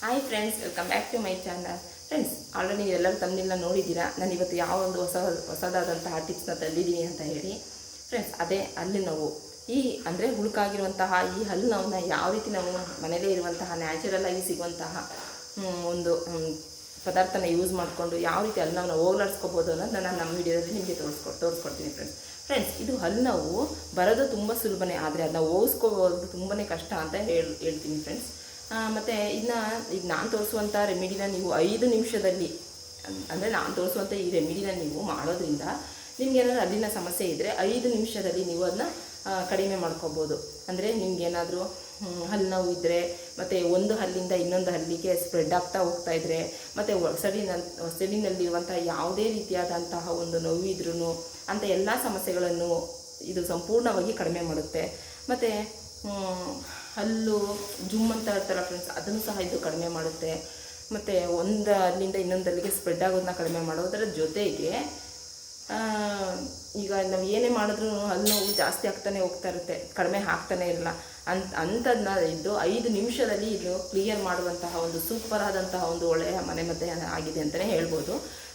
Hi friends welcome back to my channel friends already ಎಲ್ಲರೂ ತಂದಿಲ್ಲ ನೋಡಿದ್ದೀರಾ? ನಾನು ಇವತ್ತು ಯಾವ ಒಂದು ಹೊಸ ಹೊಸದಾದಂತಹ ಟಿಪ್ಸ್ನ ತಂದಿದ್ದೀನಿ ಅಂತ ಹೇಳಿ. ಫ್ರೆಂಡ್ಸ್ ಅದೇ ಹಲ್ಲು ನೋವು. ಈ ಅಂದರೆ ಹುಳುಕಾಗಿರುವಂತಹ ಈ ಹಲ್ಲು ನೋವನ್ನ ಯಾವ ರೀತಿ ನಾವು ಮನೇಲೇ ಇರುವಂತಹ ನ್ಯಾಚುರಲ್ ಆಗಿ ಸಿಗುವಂತಹ ಒಂದು ಪದಾರ್ಥನ ಯೂಸ್ ಮಾಡಿಕೊಂಡು ಯಾವ ರೀತಿ ಹಲ್ಲು ನೋವನ್ನ ಹೋಗ್ಲಾಡ್ಸ್ಕೋಬೋದು ಅನ್ನೋದನ್ನ ನಾನು ನಮ್ಮ ವಿಡಿಯೋದಲ್ಲಿ ನಿಮಗೆ ತೋರಿಸ್ಕೊ ತೋರಿಸ್ಕೊಡ್ತೀನಿ ಫ್ರೆಂಡ್ಸ್ ಫ್ರೆಂಡ್ಸ್ ಇದು ಹಲ್ಲು ನೋವು ಬರೋದು ತುಂಬ ಸುಲಭನೇ, ಆದರೆ ಅದನ್ನ ಹೋಗಿಸ್ಕೋಬೋದು ತುಂಬಾ ಕಷ್ಟ ಅಂತ ಹೇಳಿ ಹೇಳ್ತೀನಿ ಫ್ರೆಂಡ್ಸ್ ಮತ್ತು ಇದನ್ನ ಈಗ ನಾನು ತೋರಿಸುವಂಥ ರೆಮಿಡಿನ ನೀವು ಐದು ನಿಮಿಷದಲ್ಲಿ ಅಂದರೆ ನಾನು ತೋರಿಸುವಂಥ ಈ ರೆಮಿಡಿನ ನೀವು ಮಾಡೋದ್ರಿಂದ ನಿಮ್ಗೆ ಏನಾದರೂ ಅಲ್ಲಿನ ಸಮಸ್ಯೆ ಇದ್ದರೆ ಐದು ನಿಮಿಷದಲ್ಲಿ ನೀವು ಅದನ್ನ ಕಡಿಮೆ ಮಾಡ್ಕೋಬೋದು. ಅಂದರೆ ನಿಮ್ಗೇನಾದರೂ ಹಲ್ಲು ನೋವು ಇದ್ದರೆ ಮತ್ತು ಒಂದು ಹಲ್ಲಿಂದ ಇನ್ನೊಂದು ಹಲ್ಲಿಗೆ ಸ್ಪ್ರೆಡ್ ಆಗ್ತಾ ಹೋಗ್ತಾ ಇದ್ದರೆ ಮತ್ತು ಒಸಡಿನ ಒಸಡಿನಲ್ಲಿರುವಂಥ ಯಾವುದೇ ರೀತಿಯಾದಂತಹ ಒಂದು ನೋವಿದ್ರೂ ಅಂಥ ಎಲ್ಲ ಸಮಸ್ಯೆಗಳನ್ನು ಇದು ಸಂಪೂರ್ಣವಾಗಿ ಕಡಿಮೆ ಮಾಡುತ್ತೆ. ಮತ್ತು ಹಲ್ಲು ಜುಮ್ ಅಂತ ಇರ್ತಾರಲ್ಲ ಫ್ರೆಂಡ್ಸ್ ಅದನ್ನು ಸಹ ಇದು ಕಡಿಮೆ ಮಾಡುತ್ತೆ. ಮತ್ತು ಒಂದು ಅಲ್ಲಿಂದ ಇನ್ನೊಂದು ಅಲ್ಲಿಗೆ ಸ್ಪ್ರೆಡ್ ಆಗೋದನ್ನ ಕಡಿಮೆ ಮಾಡೋದರ ಜೊತೆಗೆ ಈಗ ನಾವು ಏನೇ ಮಾಡಿದ್ರೂ ಹಲ್ಲು ನೋವು ಜಾಸ್ತಿ ಆಗ್ತಾನೆ ಹೋಗ್ತಾ ಇರುತ್ತೆ, ಕಡಿಮೆ ಆಗ್ತಾನೆ ಇರಲ್ಲ. ಅಂತ ಅಂಥದ್ದನ್ನ ಇದ್ದು ಐದು ನಿಮಿಷದಲ್ಲಿ ಇದು ಕ್ಲಿಯರ್ ಮಾಡುವಂತಹ ಒಂದು ಸೂಪರ್ ಆದಂತಹ ಒಂದು ಒಳ್ಳೆಯ ಮನೆ ಮದ್ದೆ ಆಗಿದೆ ಅಂತಲೇ ಹೇಳ್ಬೋದು.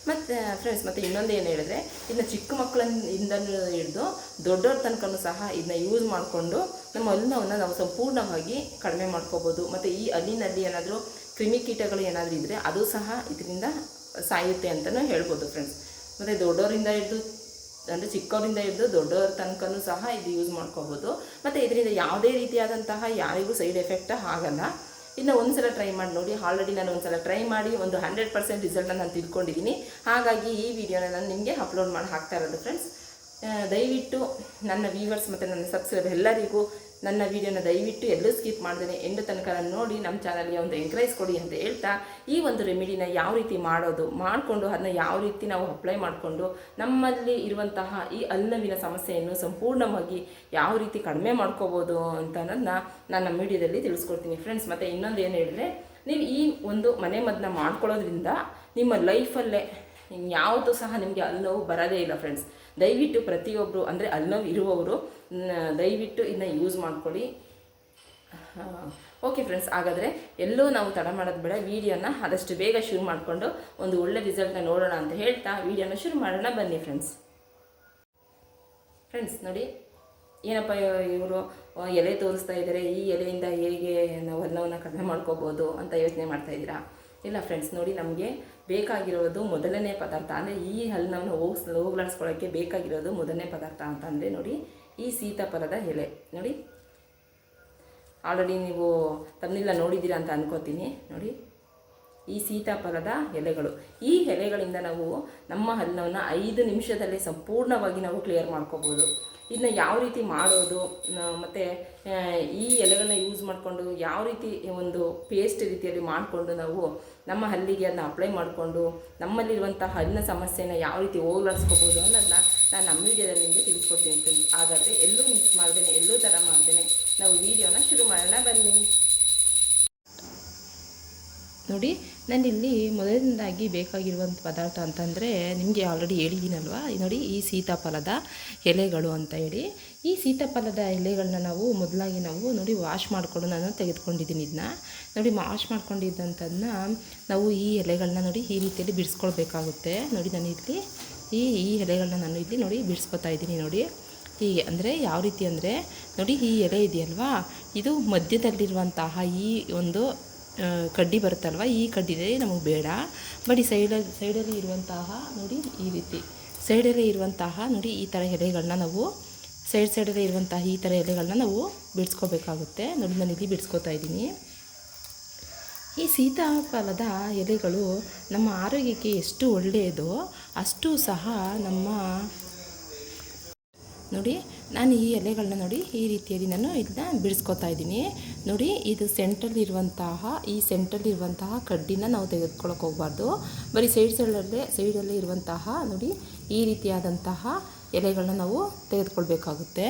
ಮತ್ತು ಫ್ರೆಂಡ್ಸ್ ಮತ್ತು ಇನ್ನೊಂದು ಏನು ಹೇಳಿದ್ರೆ ಇದನ್ನ ಚಿಕ್ಕ ಮಕ್ಕಳಿಂದ ಹಿಡಿದು ದೊಡ್ಡವ್ರ ತನಕನೂ ಸಹ ಇದನ್ನ ಯೂಸ್ ಮಾಡಿಕೊಂಡು ನಮ್ಮ ಅಲ್ಲಿನವನ್ನು ನಾವು ಸಂಪೂರ್ಣವಾಗಿ ಕಡಿಮೆ ಮಾಡ್ಕೋಬೋದು. ಮತ್ತು ಈ ಅಲ್ಲಿನಲ್ಲಿ ಏನಾದರೂ ಕ್ರಿಮಿಕೀಟಗಳು ಏನಾದರೂ ಇದ್ದರೆ ಅದು ಸಹ ಇದರಿಂದ ಸಾಯುತ್ತೆ ಅಂತಲೂ ಹೇಳ್ಬೋದು ಫ್ರೆಂಡ್ಸ್ ಮತ್ತು ದೊಡ್ಡವರಿಂದ ಹಿಡಿದು, ಅಂದರೆ ಚಿಕ್ಕವರಿಂದ ಹಿಡಿದು ದೊಡ್ಡವ್ರ ತನಕನೂ ಸಹ ಇದು ಯೂಸ್ ಮಾಡ್ಕೋಬೋದು. ಮತ್ತು ಇದರಿಂದ ಯಾವುದೇ ರೀತಿಯಾದಂತಹ ಯಾರಿಗೂ ಸೈಡ್ ಎಫೆಕ್ಟ್ ಆಗಲ್ಲ. ಇನ್ನು ಒಂದ್ಸಲ ಟ್ರೈ ಮಾಡಿ ನೋಡಿ. ಆಲ್ರೆಡಿ ನಾನು ಒಂದ್ಸಲ ಟ್ರೈ ಮಾಡಿ ಒಂದು ಹಂಡ್ರೆಡ್ ಪರ್ಸೆಂಟ್ ರಿಸಲ್ಟ್ನ ನಾನು ತಿಳ್ಕೊಂಡಿದ್ದೀನಿ ಹಾಗಾಗಿ ಈ ವಿಡಿಯೋನ ನಾನು ನಿಮಗೆ ಅಪ್ಲೋಡ್ ಮಾಡಿ ಹಾಕ್ತಾ ಇರೋದು ಫ್ರೆಂಡ್ಸ್ ದಯವಿಟ್ಟು ನನ್ನ ವ್ಯೂವರ್ಸ್ ಮತ್ತು ನನ್ನ ಸಬ್ಸ್ಕ್ರೈಬರ್ ಎಲ್ಲರಿಗೂ ನನ್ನ ವಿಡಿಯೋನ ದಯವಿಟ್ಟು ಎಲ್ಲೂ ಸ್ಕಿಪ್ ಮಾಡ್ದೇನೆ ಎಂಡು ತನಕ ನೋಡಿ ನಮ್ಮ ಚಾನಲ್ಗೆ ಒಂದು ಎಂಕರೇಜ್ ಕೊಡಿ ಅಂತ ಹೇಳ್ತಾ ಈ ಒಂದು ರೆಮಿಡಿನ ಯಾವ ರೀತಿ ಮಾಡೋದು, ಮಾಡಿಕೊಂಡು ಅದನ್ನ ಯಾವ ರೀತಿ ನಾವು ಅಪ್ಲೈ ಮಾಡಿಕೊಂಡು ನಮ್ಮಲ್ಲಿ ಇರುವಂತಹ ಈ ಅಲ್ಲವಿನ ಸಮಸ್ಯೆಯನ್ನು ಸಂಪೂರ್ಣವಾಗಿ ಯಾವ ರೀತಿ ಕಡಿಮೆ ಮಾಡ್ಕೋಬೋದು ಅಂತ ನಾನು ನಮ್ಮ ವಿಡಿಯೋದಲ್ಲಿ ತಿಳಿಸ್ಕೊಡ್ತೀನಿ ಫ್ರೆಂಡ್ಸ್ ಮತ್ತು ಇನ್ನೊಂದು ಏನು ಹೇಳಿದ್ರೆ, ನೀವು ಈ ಒಂದು ಮನೆ ಮದ್ದನ್ನ ಮಾಡ್ಕೊಳ್ಳೋದ್ರಿಂದ ನಿಮ್ಮ ಲೈಫಲ್ಲೇ ಯಾವುದು ಸಹ ನಿಮಗೆ ಹಲ್ಲುನೋವು ಬರೋದೇ ಇಲ್ಲ ಫ್ರೆಂಡ್ಸ್ ದಯವಿಟ್ಟು ಪ್ರತಿಯೊಬ್ಬರು ಅಂದರೆ ಅಲ್ಲಿನವ್ ಇರುವವರು ದಯವಿಟ್ಟು ಇದನ್ನ ಯೂಸ್ ಮಾಡ್ಕೊಳ್ಳಿ. ಓಕೆ ಫ್ರೆಂಡ್ಸ್ ಹಾಗಾದರೆ ಎಲ್ಲೂ ನಾವು ತಡ ಮಾಡೋದು ಬೇಡ, ವೀಡಿಯೋನ ಆದಷ್ಟು ಬೇಗ ಶುರು ಮಾಡಿಕೊಂಡು ಒಂದು ಒಳ್ಳೆ ರಿಸಲ್ಟ್ನ ನೋಡೋಣ ಅಂತ ಹೇಳ್ತಾ ವೀಡಿಯೋನ ಶುರು ಮಾಡೋಣ, ಬನ್ನಿ ಫ್ರೆಂಡ್ಸ್ ಫ್ರೆಂಡ್ಸ್ ನೋಡಿ, ಏನಪ್ಪ ಇವರು ಎಲೆ ತೋರಿಸ್ತಾ ಇದ್ದಾರೆ ಈ ಎಲೆಯಿಂದ ಹೇಗೆ ನಾವು ಎಲ್ಲವನ್ನ ಕಡಿಮೆ ಮಾಡ್ಕೋಬೋದು ಅಂತ ಯೋಚನೆ ಮಾಡ್ತಾ ಇದ್ದೀರಾ? ಇಲ್ಲ ಫ್ರೆಂಡ್ಸ್ ನೋಡಿ ನಮಗೆ ಬೇಕಾಗಿರೋದು ಮೊದಲನೇ ಪದಾರ್ಥ ಅಂದರೆ ಈ ಹಲ್ಲನ್ನು ಹೋಗ್ಸ್ ಹೋಗ್ಲಾಡಿಸ್ಕೊಳ್ಳೋಕ್ಕೆ ಬೇಕಾಗಿರೋದು ಮೊದಲನೇ ಪದಾರ್ಥ ಅಂತಂದರೆ ನೋಡಿ ಈ ಸೀತಾಫಲದ ಎಲೆ. ನೋಡಿ ಆಲ್ರೆಡಿ ನೀವು ತಂದಿಲ್ಲ ನೋಡಿದ್ದೀರಾ ಅಂತ ಅನ್ಕೋತೀನಿ. ನೋಡಿ, ಈ ಸೀತಾಫಲದ ಎಲೆಗಳು. ಈ ಎಲೆಗಳಿಂದ ನಾವು ನಮ್ಮ ಹಲ್ಲವನ್ನು ಐದು ನಿಮಿಷದಲ್ಲೇ ಸಂಪೂರ್ಣವಾಗಿ ನಾವು ಕ್ಲಿಯರ್ ಮಾಡ್ಕೋಬೋದು. ಇದನ್ನ ಯಾವ ರೀತಿ ಮಾಡೋದು ಮತ್ತು ಈ ಎಲೆಗಳನ್ನ ಯೂಸ್ ಮಾಡಿಕೊಂಡು ಯಾವ ರೀತಿ ಒಂದು ಪೇಸ್ಟ್ ರೀತಿಯಲ್ಲಿ ಮಾಡಿಕೊಂಡು ನಾವು ನಮ್ಮ ಹಲ್ಲಿಗೆ ಅದನ್ನ ಅಪ್ಲೈ ಮಾಡಿಕೊಂಡು ನಮ್ಮಲ್ಲಿರುವಂಥ ಹಲ್ಲಿನ ಸಮಸ್ಯೆನ ಯಾವ ರೀತಿ ಹೋಗ್ಲಾಡಿಸ್ಕೋಬೋದು ಅನ್ನೋದನ್ನ ನಾನು ನಮ್ಮ ವೀಡಿಯೋದಲ್ಲಿ ನಿಮಗೆ ತಿಳಿಸ್ಕೊಡ್ತೀನಿ ಹಾಗಾದರೆ ಎಲ್ಲೂ ಮಿಸ್ ಮಾಡ್ದೇನೆ, ಎಲ್ಲೂ ಥರ ಮಾಡ್ದೇನೆ, ನಾವು ವೀಡಿಯೋನ ಶುರು ಮಾಡೋಣ ಬನ್ನಿ. ನೋಡಿ ನಾನಿಲ್ಲಿ ಮೊದಲನೇದಾಗಿ ಬೇಕಾಗಿರುವಂಥ ಪದಾರ್ಥ ಅಂತಂದರೆ ನಿಮಗೆ ಆಲ್ರೆಡಿ ಹೇಳಿದ್ದೀನಲ್ವಾ? ನೋಡಿ, ಈ ಸೀತಾಫಲದ ಎಲೆಗಳು ಅಂತ ಹೇಳಿ. ಈ ಸೀತಾಫಲದ ಎಲೆಗಳನ್ನ ನಾವು ಮೊದಲಾಗಿ ನಾವು ನೋಡಿ ವಾಶ್ ಮಾಡಿಕೊಂಡು ನಾನು ತೆಗೆದುಕೊಂಡಿದ್ದೀನಿ ಇದನ್ನ ನೋಡಿ ವಾಶ್ ಮಾಡ್ಕೊಂಡಿದ್ದಂಥದನ್ನ ನಾವು ಈ ಎಲೆಗಳನ್ನ ನೋಡಿ ಈ ರೀತಿಯಲ್ಲಿ ಬಿಡಿಸ್ಕೊಳ್ಬೇಕಾಗುತ್ತೆ. ನೋಡಿ, ನಾನು ಇಲ್ಲಿ ಈ ಈ ಎಲೆಗಳನ್ನ ನಾನು ಇಲ್ಲಿ ನೋಡಿ ಬಿಡಿಸ್ಕೊತಾ ಇದ್ದೀನಿ ನೋಡಿ. ಹೀಗೆ ಅಂದರೆ ಯಾವ ರೀತಿ ಅಂದರೆ ನೋಡಿ ಈ ಎಲೆ ಇದೆಯಲ್ವಾ? ಇದು ಮಧ್ಯದಲ್ಲಿರುವಂತಹ ಈ ಒಂದು ಕಡ್ಡಿ ಬರುತ್ತಲ್ವ? ಈ ಕಡ್ಡಿನೇ ನಮಗೆ ಬೇಡ. ಬಟ್ ಈ ಸೈಡಲ್ಲಿ ಸೈಡಲ್ಲಿ ಇರುವಂತಹ ನೋಡಿ ಈ ರೀತಿ. ಸೈಡಲ್ಲೇ ಇರುವಂತಹ ನೋಡಿ ಈ ಥರ ಎಲೆಗಳನ್ನ ನಾವು ಸೈಡ್ ಸೈಡಲ್ಲೇ ಇರುವಂತಹ ಈ ಥರ ಎಲೆಗಳನ್ನ ನಾವು ಬಿಡಿಸ್ಕೋಬೇಕಾಗುತ್ತೆ. ನೋಡಿ ನಾನು ಇಲ್ಲಿ ಬಿಡಿಸ್ಕೋತಾ ಇದ್ದೀನಿ. ಈ ಸೀತಾಫಲದ ಎಲೆಗಳು ನಮ್ಮ ಆರೋಗ್ಯಕ್ಕೆ ಎಷ್ಟು ಒಳ್ಳೆಯದೋ ಅಷ್ಟು ಸಹ ನಮ್ಮ ನೋಡಿ, ನಾನು ಈ ಎಲೆಗಳನ್ನ ನೋಡಿ ಈ ರೀತಿಯಲ್ಲಿ ನಾನು ಇದನ್ನ ಬಿಡಿಸ್ಕೊತಾ ಇದ್ದೀನಿ. ನೋಡಿ, ಇದು ಸೆಂಟ್ರಲ್ಲಿ ಇರುವಂತಹ, ಈ ಸೆಂಟ್ರಲ್ಲಿ ಇರುವಂತಹ ಕಡ್ಡಿನ ನಾವು ತೆಗೆದುಕೊಳ್ಳೋಕೆ ಹೋಗಬಾರ್ದು. ಬರೀ ಸೈಡ್ ಸೈಡಲ್ಲೇ ಸೈಡಲ್ಲೇ ಇರುವಂತಹ, ನೋಡಿ, ಈ ರೀತಿಯಾದಂತಹ ಎಲೆಗಳನ್ನ ನಾವು ತೆಗೆದುಕೊಳ್ಬೇಕಾಗುತ್ತೆ.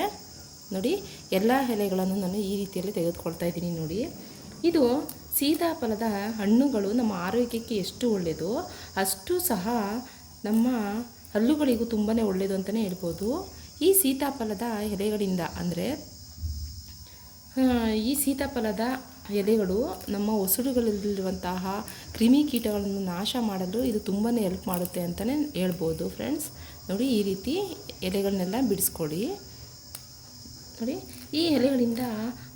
ನೋಡಿ, ಎಲ್ಲ ಎಲೆಗಳನ್ನು ನಾನು ಈ ರೀತಿಯಲ್ಲಿ ತೆಗೆದುಕೊಳ್ತಾ ಇದ್ದೀನಿ ನೋಡಿ. ಇದು ಸೀತಾಫಲದ ಹಣ್ಣುಗಳು ನಮ್ಮ ಆರೋಗ್ಯಕ್ಕೆ ಎಷ್ಟು ಒಳ್ಳೆಯದು, ಅಷ್ಟು ಸಹ ನಮ್ಮ ಹಲ್ಲುಗಳಿಗೂ ತುಂಬಾ ಒಳ್ಳೆಯದು ಅಂತಲೇ ಹೇಳ್ಬೋದು. ಈ ಸೀತಾಫಲದ ಎಲೆಗಳಿಂದ ಅಂದರೆ ಈ ಸೀತಾಫಲದ ಎಲೆಗಳು ನಮ್ಮ ಒಸಡುಗಳಲ್ಲಿರುವಂತಹ ಕ್ರಿಮಿಕೀಟಗಳನ್ನು ನಾಶ ಮಾಡಲು ಇದು ತುಂಬಾ ಹೆಲ್ಪ್ ಮಾಡುತ್ತೆ ಅಂತಲೇ ಹೇಳ್ಬೋದು ಫ್ರೆಂಡ್ಸ್ ನೋಡಿ, ಈ ರೀತಿ ಎಲೆಗಳನ್ನೆಲ್ಲ ಬಿಡಿಸ್ಕೊಳ್ಳಿ. ನೋಡಿ, ಈ ಎಲೆಗಳಿಂದ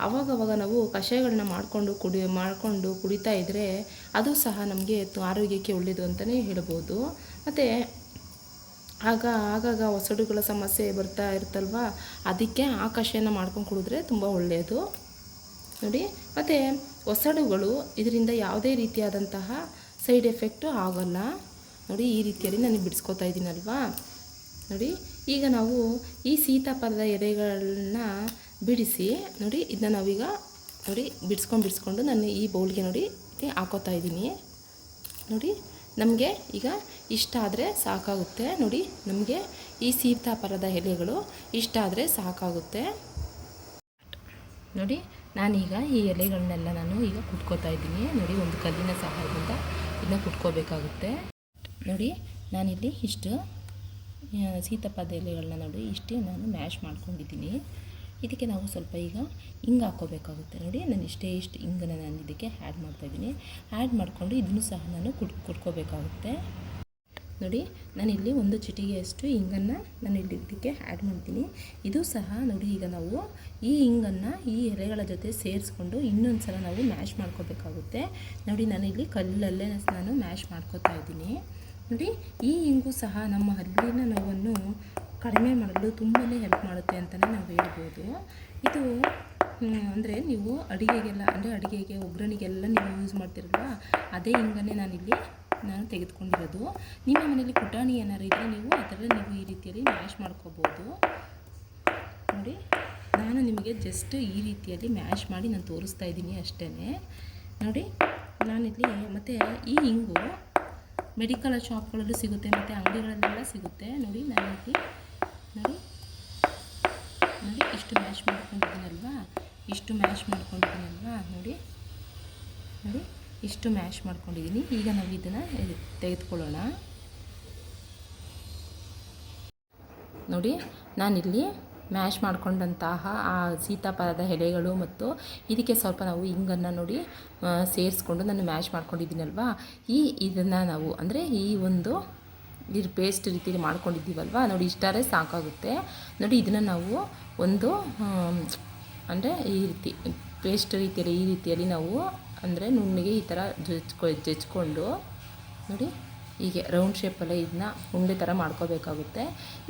ಅವಾಗವಾಗ ನಾವು ಕಷಾಯಗಳನ್ನ ಮಾಡಿಕೊಂಡು ಕುಡಿ, ಮಾಡಿಕೊಂಡು ಕುಡಿತಾ ಇದ್ದರೆ ಅದು ಸಹ ನಮಗೆ ಆರೋಗ್ಯಕ್ಕೆ ಒಳ್ಳೆಯದು ಅಂತಲೇ ಹೇಳ್ಬೋದು. ಮತ್ತು ಆಗ ಆಗಾಗ ಒಸಡುಗಳ ಸಮಸ್ಯೆ ಬರ್ತಾ ಇರುತ್ತಲ್ವಾ? ಅದಕ್ಕೆ ಆ ಕಷಾಯನ ಮಾಡ್ಕೊಂಡು ಕುಡಿದ್ರೆ ತುಂಬ ಒಳ್ಳೆಯದು. ನೋಡಿ, ಮತ್ತು ಒಸಡುಗಳು ಇದರಿಂದ ಯಾವುದೇ ರೀತಿಯಾದಂತಹ ಸೈಡ್ ಎಫೆಕ್ಟು ಆಗೋಲ್ಲ. ನೋಡಿ, ಈ ರೀತಿಯಲ್ಲಿ ನಾನು ಬಿಡಿಸ್ಕೊತಾ ಇದ್ದೀನಲ್ವಾ? ನೋಡಿ, ಈಗ ನಾವು ಈ ಸೀತಾಫಲದ ಎಲೆಗಳನ್ನ ಬಿಡಿಸಿ, ನೋಡಿ, ಇದನ್ನ ನಾವೀಗ, ನೋಡಿ, ಬಿಡಿಸ್ಕೊಂಡು ಬಿಡಿಸ್ಕೊಂಡು ನಾನು ಈ ಬೌಲ್ಗೆ, ನೋಡಿ, ಹಾಕೋತಾ ಇದ್ದೀನಿ. ನೋಡಿ ನಮಗೆ ಈಗ ಇಷ್ಟ ಆದರೆ ಸಾಕಾಗುತ್ತೆ. ನೋಡಿ, ನಮಗೆ ಈ ಸೀತಾಫಲದ ಎಲೆಗಳು ಇಷ್ಟ ಆದರೆ ಸಾಕಾಗುತ್ತೆ. ನೋಡಿ, ನಾನೀಗ ಈ ಎಲೆಗಳನ್ನೆಲ್ಲ ನಾನು ಈಗ ಕುಟ್ಕೋತಾ ಇದ್ದೀನಿ. ನೋಡಿ, ಒಂದು ಕಲ್ಲಿನ ಸಹಾಯದಿಂದ ಇದನ್ನ ಕುಟ್ಕೋಬೇಕಾಗುತ್ತೆ. ನೋಡಿ, ನಾನಿಲ್ಲಿ ಇಷ್ಟು ಸೀತಾಪದ ಎಲೆಗಳನ್ನ ನೋಡಿ, ಇಷ್ಟೇ ನಾನು ಮ್ಯಾಶ್ ಮಾಡ್ಕೊಂಡಿದ್ದೀನಿ. ಇದಕ್ಕೆ ನಾವು ಸ್ವಲ್ಪ ಈಗ ಹಿಂಗೆ ಹಾಕೋಬೇಕಾಗುತ್ತೆ. ನೋಡಿ, ನಾನು ಇಷ್ಟೇ ಇಷ್ಟು ಹಿಂಗನ್ನು ನಾನು ಇದಕ್ಕೆ ಆ್ಯಡ್ ಮಾಡ್ತಾಯಿದ್ದೀನಿ ಆ್ಯಡ್ ಮಾಡಿಕೊಂಡು ಇದನ್ನು ಸಹ ನಾನು ಕುಡ್, ಕುಡ್ಕೋಬೇಕಾಗುತ್ತೆ. ನೋಡಿ ನಾನಿಲ್ಲಿ ಒಂದು ಚಿಟಿಗೆಯಷ್ಟು ಹಿಂಗನ್ನು ನಾನು ಇಲ್ಲಿ ಇದಕ್ಕೆ ಆ್ಯಡ್ ಮಾಡ್ತೀನಿ. ಇದು ಸಹ ನೋಡಿ, ಈಗ ನಾವು ಈ ಹಿಂಗನ್ನು ಈ ಎಲೆಗಳ ಜೊತೆ ಸೇರಿಸ್ಕೊಂಡು ಇನ್ನೊಂದು ಸಲ ನಾವು ಮ್ಯಾಶ್ ಮಾಡ್ಕೋಬೇಕಾಗುತ್ತೆ. ನೋಡಿ ನಾನಿಲ್ಲಿ ಕಲ್ಲಲ್ಲೇ ನಾನು ಮ್ಯಾಶ್ ಮಾಡ್ಕೋತಾ ಇದ್ದೀನಿ. ನೋಡಿ, ಈ ಹಿಂಗು ಸಹ ನಮ್ಮ ಹಲ್ಲಿನ ನೋವನ್ನು ಕಡಿಮೆ ಮಾಡಲು ತುಂಬಾ ಹೆಲ್ಪ್ ಮಾಡುತ್ತೆ ಅಂತಲೇ ನಾವು ಹೇಳ್ಬೋದು. ಇದು ಅಂದರೆ ನೀವು ಅಡುಗೆಗೆಲ್ಲ, ಅಂದರೆ ಅಡುಗೆಗೆ, ಒಗ್ಗರಣೆಗೆಲ್ಲ ನೀವು ಯೂಸ್ ಮಾಡ್ತಿರಲ್ವ, ಅದೇ ಹಿಂಗನ್ನೇ ನಾನಿಲ್ಲಿ ನಾನು ತೆಗೆದುಕೊಂಡಿರೋದು. ನಿಮ್ಮ ಮನೇಲಿ ಪುಟಾಣಿ ಏನಾರು ಇದ್ದರೆ ನೀವು ಥರ ನೀವು ಈ ರೀತಿಯಲ್ಲಿ ಮ್ಯಾಶ್ ಮಾಡ್ಕೋಬೋದು. ನೋಡಿ, ನಾನು ನಿಮಗೆ ಜಸ್ಟ್ ಈ ರೀತಿಯಲ್ಲಿ ಮ್ಯಾಶ್ ಮಾಡಿ ನಾನು ತೋರಿಸ್ತಾ ಇದ್ದೀನಿ ಅಷ್ಟೇ ನೋಡಿ, ನಾನಿಲ್ಲಿ ಮತ್ತು ಈ ಹಿಂಗು ಮೆಡಿಕಲ್ ಶಾಪ್ಗಳಲ್ಲೂ ಸಿಗುತ್ತೆ, ಮತ್ತು ಅಂಗಡಿಗಳಲ್ಲೆಲ್ಲ ಸಿಗುತ್ತೆ. ನೋಡಿ, ನಾನಿಲ್ಲಿ ನೋಡಿ ನೋಡಿ, ಇಷ್ಟು ಮ್ಯಾಶ್ ಮಾಡ್ಕೊಂಡಿದ್ದೀನಲ್ವಾ? ಇಷ್ಟು ಮ್ಯಾಶ್ ಮಾಡ್ಕೊಂಡಿದ್ದೀನಲ್ವಾ? ನೋಡಿ ನೋಡಿ, ಇಷ್ಟು ಮ್ಯಾಶ್ ಮಾಡ್ಕೊಂಡಿದ್ದೀನಿ. ಈಗ ನಾವು ಇದನ್ನು ತೆಗೆದುಕೊಳ್ಳೋಣ. ನೋಡಿ, ನಾನಿಲ್ಲಿ ಮ್ಯಾಶ್ ಮಾಡಿಕೊಂಡಂತಹ ಆ ಸೀತಾಫಲದ ಎಲೆಗಳು ಮತ್ತು ಇದಕ್ಕೆ ಸ್ವಲ್ಪ ನಾವು ಹಿಂಗನ್ನು ನೋಡಿ ಸೇರಿಸ್ಕೊಂಡು ನಾನು ಮ್ಯಾಶ್ ಮಾಡ್ಕೊಂಡಿದ್ದೀನಲ್ವಾ? ಈ ಇದನ್ನು ನಾವು, ಅಂದರೆ ಈ ಒಂದು ಇದು ಪೇಸ್ಟ್ ರೀತಿಯಲ್ಲಿ ಮಾಡ್ಕೊಂಡಿದ್ದೀವಲ್ವ? ನೋಡಿ, ಇಷ್ಟಾರೆ ಸಾಕಾಗುತ್ತೆ. ನೋಡಿ, ಇದನ್ನು ನಾವು ಒಂದು ಅಂದರೆ ಈ ರೀತಿ ಪೇಸ್ಟ್ ರೀತಿಯಲ್ಲಿ, ಈ ರೀತಿಯಲ್ಲಿ ನಾವು ಅಂದರೆ ನುಣ್ಣಿಗೆ ಈ ಥರ ಜಜ್ಕೊ, ಜಜ್ಕೊಂಡು, ನೋಡಿ, ಹೀಗೆ ರೌಂಡ್ ಶೇಪಲ್ಲೇ ಇದನ್ನ ಉಂಡೆ ಥರ ಮಾಡ್ಕೋಬೇಕಾಗುತ್ತೆ.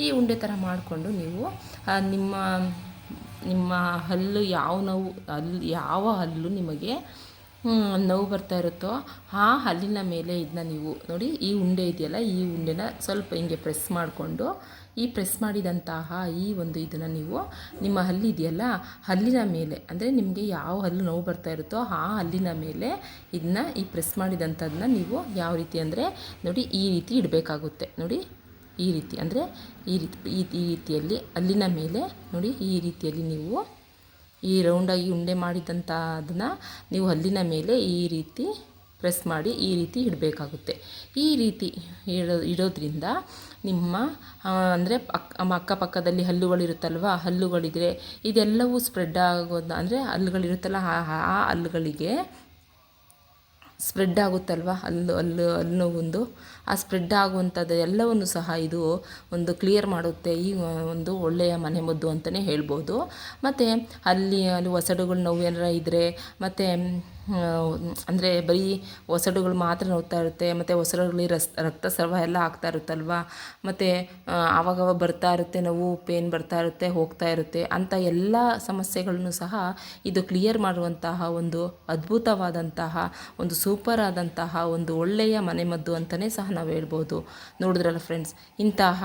ಈ ಉಂಡೆ ಥರ ಮಾಡಿಕೊಂಡು ನೀವು ನಿಮ್ಮ ನಿಮ್ಮ ಹಲ್ಲು ಯಾವ ನೋವು, ಹಲ್ಲು, ಯಾವ ಹಲ್ಲು ನಿಮಗೆ ನೋವು ಬರ್ತಾ ಇರುತ್ತೋ, ಆ ಹಲ್ಲಿನ ಮೇಲೆ ಇದನ್ನ ನೀವು ನೋಡಿ, ಈ ಉಂಡೆ ಇದೆಯಲ್ಲ, ಈ ಉಂಡೆನ ಸ್ವಲ್ಪ ಹಿಂಗೆ ಪ್ರೆಸ್ ಮಾಡಿಕೊಂಡು, ಈ ಪ್ರೆಸ್ ಮಾಡಿದಂತಹ ಈ ಒಂದು ಇದನ್ನು ನೀವು ನಿಮ್ಮ ಹಲ್ಲಿದೆಯಲ್ಲ ಹಲ್ಲಿನ ಮೇಲೆ, ಅಂದರೆ ನಿಮಗೆ ಯಾವ ಹಲ್ಲು ನೋವು ಬರ್ತಾ ಇರುತ್ತೋ, ಆ ಹಲ್ಲಿನ ಮೇಲೆ ಇದನ್ನ ಈ ಪ್ರೆಸ್ ಮಾಡಿದಂಥದನ್ನ ನೀವು ಯಾವ ರೀತಿ ಅಂದರೆ, ನೋಡಿ, ಈ ರೀತಿ ಇಡಬೇಕಾಗುತ್ತೆ. ನೋಡಿ, ಈ ರೀತಿ ಅಂದರೆ, ಈ ರೀತಿ, ಈ ರೀತಿಯಲ್ಲಿ ಅಲ್ಲಿನ ಮೇಲೆ, ನೋಡಿ, ಈ ರೀತಿಯಲ್ಲಿ ನೀವು ಈ ರೌಂಡಾಗಿ ಉಂಡೆ ಮಾಡಿದಂಥ ಅದನ್ನು ನೀವು ಹಲ್ಲಿನ ಮೇಲೆ ಈ ರೀತಿ ಪ್ರೆಸ್ ಮಾಡಿ ಈ ರೀತಿ ಇಡಬೇಕಾಗುತ್ತೆ. ಈ ರೀತಿ ಇಡೋ, ಇಡೋದ್ರಿಂದ ನಿಮ್ಮ ಅಂದರೆ ಅಕ್ಕ ಅಕ್ಕಪಕ್ಕದಲ್ಲಿ ಹಲ್ಲುಗಳಿರುತ್ತಲ್ವ ಹಲ್ಲುಗಳಿದ್ರೆ ಇದೆಲ್ಲವೂ ಸ್ಪ್ರೆಡ್ ಆಗೋದು, ಅಂದರೆ ಹಲ್ಲುಗಳಿರುತ್ತಲ್ಲ ಆ ಹಲ್ಲುಗಳಿಗೆ ಸ್ಪ್ರೆಡ್ ಆಗುತ್ತಲ್ವ? ಅಲ್ಲಿ ಅಲ್ಲಿ, ಅಲ್ಲೂ ಒಂದು. ಆ ಸ್ಪ್ರೆಡ್ ಆಗುವಂಥದ್ದು ಎಲ್ಲವನ್ನು ಸಹ ಇದು ಒಂದು ಕ್ಲಿಯರ್ ಮಾಡುತ್ತೆ. ಈ ಒಂದು ಒಳ್ಳೆಯ ಮನೆಮದ್ದು ಅಂತಲೇ ಹೇಳ್ಬೋದು. ಮತ್ತು ಅಲ್ಲಿ ಅಲ್ಲಿ ಒಸಡುಗಳು ನೋವು ಏನಾರ ಇದ್ದರೆ ಮತ್ತು ಅಂದರೆ ಬರೀ ಒಸಡುಗಳು ಮಾತ್ರ ನೋಡ್ತಾ ಇರುತ್ತೆ, ಮತ್ತು ಒಸಡುಗಳಲ್ಲಿ ರಸ್, ರಕ್ತಸ್ರಾವ ಎಲ್ಲ ಆಗ್ತಾ ಇರುತ್ತಲ್ವ? ಮತ್ತು ಆವಾಗವಾಗ ಬರ್ತಾ ಇರುತ್ತೆ ನೋವು ಪೇನ್ ಬರ್ತಾ ಇರುತ್ತೆ, ಹೋಗ್ತಾ ಇರುತ್ತೆ ಅಂಥ ಎಲ್ಲ ಸಮಸ್ಯೆಗಳನ್ನು ಸಹ ಇದು ಕ್ಲಿಯರ್ ಮಾಡುವಂತಹ ಒಂದು ಅದ್ಭುತವಾದಂತಹ, ಒಂದು ಸೂಪರ್ ಆದಂತಹ, ಒಂದು ಒಳ್ಳೆಯ ಮನೆಮದ್ದು ಅಂತಲೇ ಸಹ ನಾವು ಹೇಳ್ಬೋದು. ನೋಡಿದ್ರಲ್ಲ ಫ್ರೆಂಡ್ಸ್ ಇಂತಹ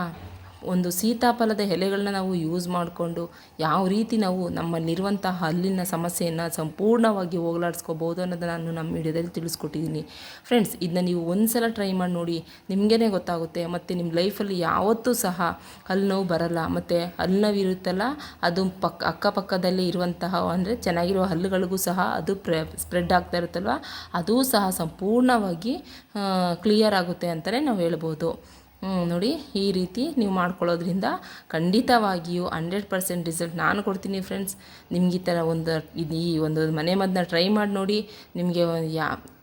ಒಂದು ಸೀತಾಫಲದ ಎಲೆಗಳನ್ನ ನಾವು ಯೂಸ್ ಮಾಡಿಕೊಂಡು ಯಾವ ರೀತಿ ನಾವು ನಮ್ಮಲ್ಲಿರುವಂತಹ ಹಲ್ಲಿನ ಸಮಸ್ಯೆಯನ್ನು ಸಂಪೂರ್ಣವಾಗಿ ಹೋಗಲಾಡಿಸ್ಕೋಬೋದು ಅನ್ನೋದನ್ನು ನಾನು ನಮ್ಮ ವಿಡಿಯೋದಲ್ಲಿ ತಿಳಿಸ್ಕೊಟ್ಟಿದ್ದೀನಿ. ಫ್ರೆಂಡ್ಸ್ ಇದನ್ನ ನೀವು ಒಂದು ಸಲ ಟ್ರೈ ಮಾಡಿ ನೋಡಿ ನಿಮಗೇ ಗೊತ್ತಾಗುತ್ತೆ ಮತ್ತು ನಿಮ್ಮ ಲೈಫಲ್ಲಿ ಯಾವತ್ತೂ ಸಹ ಹಲ್ಲು ನೋವು ಬರಲ್ಲ ಮತ್ತು ಹಲ್ಲು ನೋವು ಇರುತ್ತಲ್ಲ ಅದು ಪಕ್ಕ ಅಕ್ಕಪಕ್ಕದಲ್ಲಿ ಇರುವಂತಹ ಅಂದರೆ ಚೆನ್ನಾಗಿರುವ ಹಲ್ಲುಗಳಿಗೂ ಸಹ ಅದು ಪ್ರ ಸ್ಪ್ರೆಡ್ ಆಗ್ತಾ ಇರುತ್ತಲ್ವ, ಅದೂ ಸಹ ಸಂಪೂರ್ಣವಾಗಿ ಕ್ಲಿಯರ್ ಆಗುತ್ತೆ ಅಂತಲೇ ನಾವು ಹೇಳ್ಬೋದು. ನೋಡಿ, ಈ ರೀತಿ ನೀವು ಮಾಡ್ಕೊಳ್ಳೋದ್ರಿಂದ ಖಂಡಿತವಾಗಿಯೂ ಹಂಡ್ರೆಡ್ ಪರ್ಸೆಂಟ್ ರಿಸಲ್ಟ್ ನಾನು ಕೊಡ್ತೀನಿ ಫ್ರೆಂಡ್ಸ್. ನಿಮ್ಗೆ ಈ ಥರ ಒಂದು, ಇದು ಈ ಒಂದು ಮನೆ ಮದ್ದನ್ನ ಟ್ರೈ ಮಾಡಿ ನೋಡಿ, ನಿಮಗೆ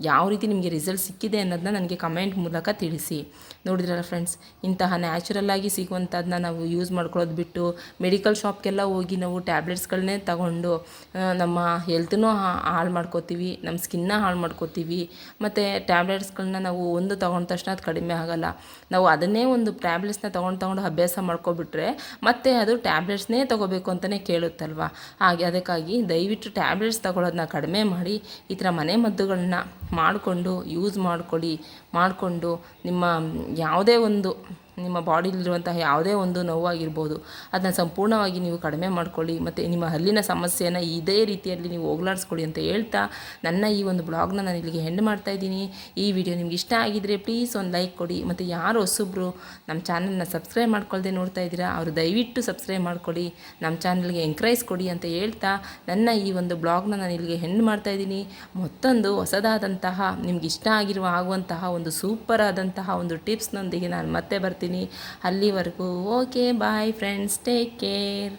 ಯಾವ ರೀತಿ ನಿಮಗೆ ರಿಸಲ್ಟ್ ಸಿಕ್ಕಿದೆ ಅನ್ನೋದನ್ನ ನನಗೆ ಕಮೆಂಟ್ ಮೂಲಕ ತಿಳಿಸಿ. ನೋಡಿದ್ರಲ್ಲ ಫ್ರೆಂಡ್ಸ್, ಇಂತಹ ನ್ಯಾಚುರಲ್ ಆಗಿ ಸಿಗುವಂಥದ್ದನ್ನ ನಾವು ಯೂಸ್ ಮಾಡ್ಕೊಳ್ಳೋದು ಬಿಟ್ಟು ಮೆಡಿಕಲ್ ಶಾಪ್ಗೆಲ್ಲ ಹೋಗಿ ನಾವು ಟ್ಯಾಬ್ಲೆಟ್ಸ್ಗಳನ್ನೇ ತಗೊಂಡು ನಮ್ಮ ಹೆಲ್ತನ್ನೂ ಹಾಳು ಮಾಡ್ಕೋತೀವಿ, ನಮ್ಮ ಸ್ಕಿನ್ನ ಹಾಳು ಮಾಡ್ಕೋತೀವಿ, ಮತ್ತು ಟ್ಯಾಬ್ಲೆಟ್ಸ್ಗಳನ್ನ ನಾವು ಒಂದು ತಗೊಂಡ ತಕ್ಷಣ ಅದು ಕಡಿಮೆ ಆಗಲ್ಲ. ನಾವು ಅದನ್ನೇ ಒಂದು ಟ್ಯಾಬ್ಲೆಟ್ಸ್ನ ತೊಗೊಂಡು ತೊಗೊಂಡು ಅಭ್ಯಾಸ ಮಾಡ್ಕೊಬಿಟ್ರೆ ಮತ್ತೆ ಅದು ಟ್ಯಾಬ್ಲೆಟ್ಸ್ನೇ ತೊಗೋಬೇಕು ಅಂತಲೇ ಕೇಳುತ್ತಲ್ವ? ಹಾಗೆ ಅದಕ್ಕಾಗಿ ದಯವಿಟ್ಟು ಟ್ಯಾಬ್ಲೆಟ್ಸ್ ತೊಗೊಳೋದನ್ನ ಕಡಿಮೆ ಮಾಡಿ, ಈ ಥರ ಮನೆ ಮದ್ದುಗಳನ್ನ ಮಾಡಿಕೊಂಡು ಯೂಸ್ ಮಾಡ್ಕೊಳ್ಳಿ ಮಾಡಿಕೊಂಡು ನಿಮ್ಮ ಯಾವುದೇ ಒಂದು ನಿಮ್ಮ ಬಾಡಿಲಿರುವಂತಹ ಯಾವುದೇ ಒಂದು ನೋವಾಗಿರ್ಬೋದು, ಅದನ್ನ ಸಂಪೂರ್ಣವಾಗಿ ನೀವು ಕಡಿಮೆ ಮಾಡ್ಕೊಳ್ಳಿ, ಮತ್ತು ನಿಮ್ಮ ಹಲ್ಲಿನ ಸಮಸ್ಯೆನ ಇದೇ ರೀತಿಯಲ್ಲಿ ನೀವು ಹೋಗ್ಲಾಡಿಸ್ಕೊಳ್ಳಿ ಅಂತ ಹೇಳ್ತಾ ನನ್ನ ಈ ಒಂದು ಬ್ಲಾಗ್ನ ನಾನು ಇಲ್ಲಿಗೆ ಹೆಂಡ್ ಮಾಡ್ತಾ ಇದ್ದೀನಿ. ಈ ವಿಡಿಯೋ ನಿಮ್ಗೆ ಇಷ್ಟ ಆಗಿದ್ರೆ ಪ್ಲೀಸ್ ಒಂದು ಲೈಕ್ ಕೊಡಿ, ಮತ್ತು ಯಾರು ಹೊಸಬ್ರು ನಮ್ಮ ಚಾನಲ್ನ ಸಬ್ಸ್ಕ್ರೈಬ್ ಮಾಡ್ಕೊಳ್ಳದೆ ನೋಡ್ತಾ ಇದ್ದೀರಾ, ಅವರು ದಯವಿಟ್ಟು ಸಬ್ಸ್ಕ್ರೈಬ್ ಮಾಡ್ಕೊಳ್ಳಿ ನಮ್ಮ ಚಾನಲ್ಗೆ ಎಂಕರೇಜ್ ಕೊಡಿ ಅಂತ ಹೇಳ್ತಾ ನನ್ನ ಈ ಒಂದು ಬ್ಲಾಗ್ನ ನಾನು ಇಲ್ಲಿಗೆ ಹೆಂಡ್ ಮಾಡ್ತಾ ಇದ್ದೀನಿ. ಮತ್ತೊಂದು ಹೊಸದಾದಂತಹ, ನಿಮ್ಗೆ ಇಷ್ಟ ಆಗಿರುವ, ಆಗುವಂತಹ ಒಂದು ಸೂಪರ್ ಆದಂತಹ ಒಂದು ಟಿಪ್ಸ್ನೊಂದಿಗೆ ನಾನು ಮತ್ತೆ ಬರ್ತೀನಿ. ಅಲ್ಲಿವರೆಗೂ okay bye friends take care